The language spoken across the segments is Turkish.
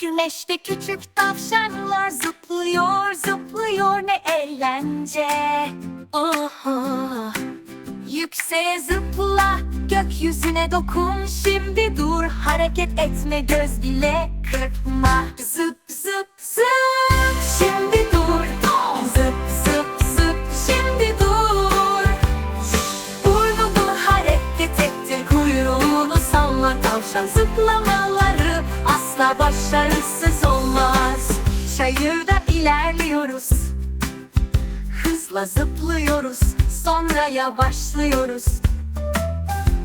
Güneşte küçük tavşanlar zıplıyor zıplıyor ne eğlence. Aha. Yükseğe zıpla gökyüzüne dokun. Şimdi dur hareket etme göz bile kırpma. Zıp başarısız olmaz. Çayırda ilerliyoruz. Hızla zıplıyoruz sonra yavaşlıyoruz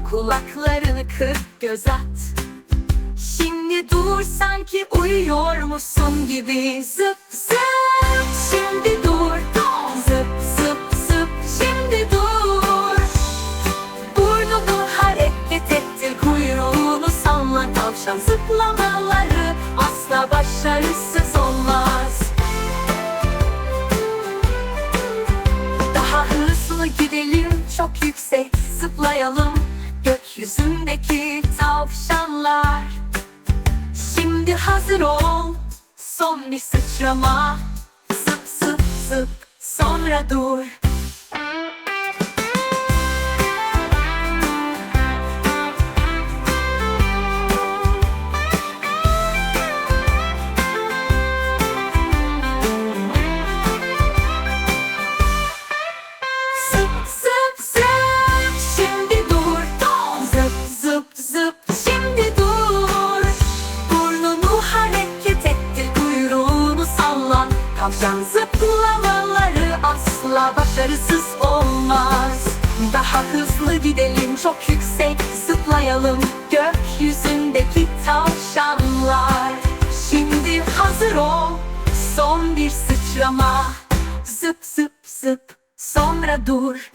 Kulaklarını kırp göz at. Şimdi dur sanki uyuyor musun gibi zıp başarısız olmaz Daha hızlı gidelim çok yüksek zıplayalım. Gökyüzündeki tavşanlar. Şimdi hazır ol son bir sıçrama. Zıp zıp zıp sonra dur Tavşan zıplamaları asla başarısız olmaz. Daha hızlı gidelim çok yüksek zıplayalım. Gökyüzündeki tavşanlar. Şimdi hazır ol son bir sıçrama. Zıp zıp zıp sonra dur